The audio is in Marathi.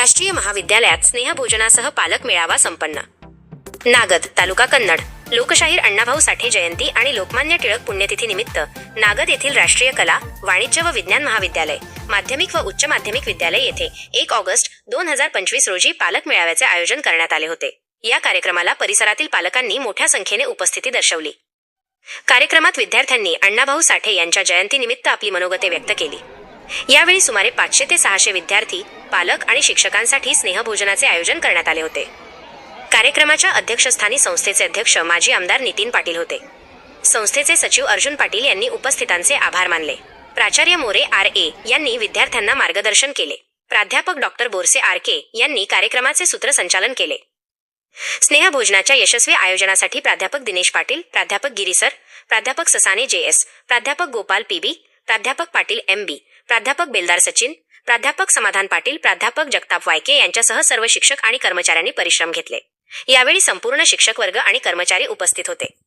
राष्ट्रीय महाविद्यालयात स्नेहभोजनासह पालक मेळावा संपन्न. नागद तालुका कन्नड. लोकशाहीर अण्णाभाऊ साठे जयंती आणि लोकमान्य टिळक पुण्यतिथीनिमित्त नागद येथील राष्ट्रीय कला वाणिज्य व विज्ञान महाविद्यालय माध्यमिक व उच्च माध्यमिक विद्यालय येथे एक ऑगस्ट दोन हजार पंचवीस रोजी पालक मेळाव्याचे आयोजन करण्यात आले होते. या कार्यक्रमाला परिसरातील पालकांनी मोठ्या संख्येने उपस्थिती दर्शवली. कार्यक्रमात विद्यार्थ्यांनी अण्णाभाऊ साठे यांच्या जयंतीनिमित्त आपली मनोगते व्यक्त केली. यावेळी सुमारे पाचशे ते सहाशे विद्यार्थी पालक आणि शिक्षकांसाठी स्नेहभोजनाचे आयोजन करण्यात आले होते. कार्यक्रमाच्या अध्यक्षस्थानी संस्थेचे अध्यक्ष माजी आमदार नितीन पाटील होते. संस्थेचे सचिव अर्जुन पाटील यांनी उपस्थितांचे आभार मानले. प्राचार्य मोरे आर ए यांनी विद्यार्थ्यांना मार्गदर्शन केले. प्राध्यापक डॉक्टर बोरसे आर के यांनी कार्यक्रमाचे सूत्रसंचालन केले. स्नेहभोजनाच्या यशस्वी आयोजनासाठी प्राध्यापक दिनेश पाटील प्राध्यापक गिरीसर प्राध्यापक ससाने जे एस प्राध्यापक गोपाल पीबी प्राध्यापक पाटील एम बी प्राध्यापक बेलदार सचिन प्राध्यापक समाधान पाटील प्राध्यापक जगताप वायके यांच्यासह सर्व शिक्षक आणि कर्मचाऱ्यांनी परिश्रम घेतले. यावेळी संपूर्ण शिक्षक वर्ग आणि कर्मचारी उपस्थित होते.